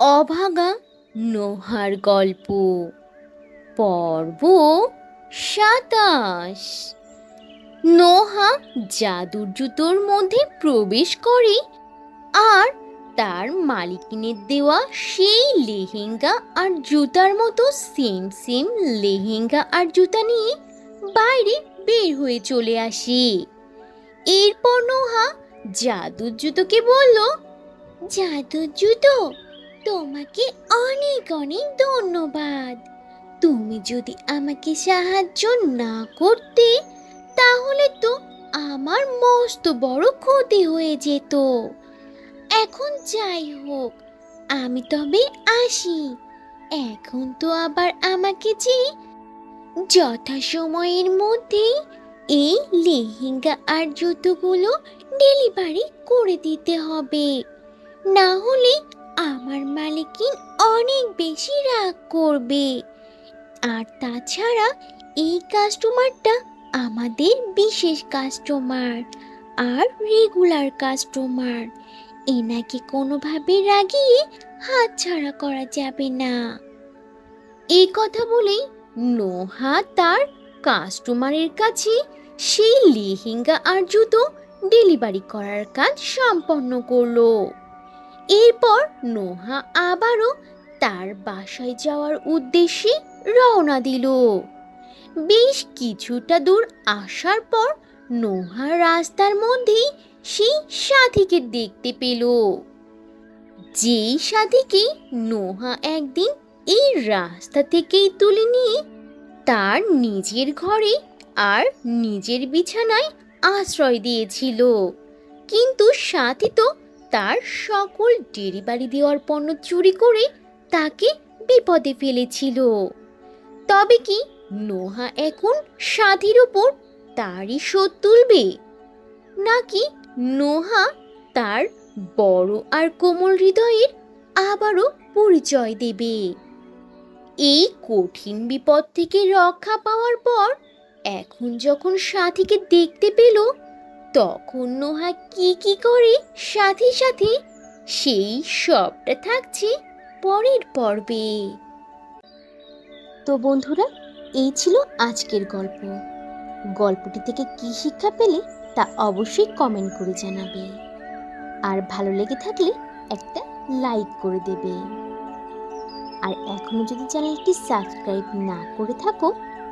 অভাগা নোহার গল্প। পর্ব সাতাশ। নোহা জাদুর জুতোর মধ্যে প্রবেশ করে আর তার মালিকিনের দেওয়া সেই লেহেঙ্গা আর জুতার মতো সেম সেম লেহেঙ্গা আর জুতা নিয়ে বাইরে বের হয়ে চলে আসে। এরপর নোহা জাদুর জুতোকে বলল জাদুর জুতো তোমাকে অনেক অনেক ধন্যবাদ। তুমি যদি আমাকে সাহায্য না করতে, তাহলে তো আমার মস্ত বড় ক্ষতি হয়ে যেত। এখন যাই হোক, আমি তবে আসি। এখন তো আবার আমাকে যে যথাসময়ের মধ্যেই এই লেহেঙ্গা আর জুতোগুলো ডেলিভারি করে দিতে হবে। না হলে আমার মালিকিন অনেক বেশি রাগ করবে। আর তাছাড়া এই কাস্টমারটা আমাদের বিশেষ কাস্টমার আর রেগুলার কাস্টমার এনাকে কোনোভাবে রাগিয়ে হাতছাড়া করা যাবে না। এই কথা বলেই নোহা তার কাস্টমারের কাছে সেই লেহেঙ্গা আর জুতো ডেলিভারি করার কাজ সম্পন্ন করল। এরপর নোহা আবারও তার বাসায় যাওয়ার উদ্দেশ্যে রওনা দিল। বেশ কিছুটা দূর আসার পর নোহা রাস্তার মধ্যেই সেই সাথীকে দেখতে পেল। যেই সাথীকে নোহা একদিন এই রাস্তা থেকেই তুলে নিয়ে তার নিজের ঘরে আর নিজের বিছানায় আশ্রয় দিয়েছিল। কিন্তু সাথী তো তার সকল ডেলিভারি দেওয়ার পণ্য চুরি করে তাকে বিপদে ফেলেছিল। তবে কি নোহা এখন সাথীর ওপর তারই শোধ তুলবে? নাকি নোহা তার বড় আর কোমল হৃদয়ের আবারও পরিচয় দেবে? এই কঠিন বিপদ থেকে রক্ষা পাওয়ার পর এখন যখন সাথীকে দেখতে পেল তখন নোহা কি কি করে সাথে সাথে সেই সবটা থাকছে পরের পর্বে। তো বন্ধুরা, এই ছিল আজকের গল্প। গল্পটি থেকে কি শিক্ষা পেলে তা অবশ্যই কমেন্ট করে জানাবে। আর ভালো লেগে থাকলে একটা লাইক করে দেবে। আর এখনও যদি চ্যানেলটি সাবস্ক্রাইব না করে থাকো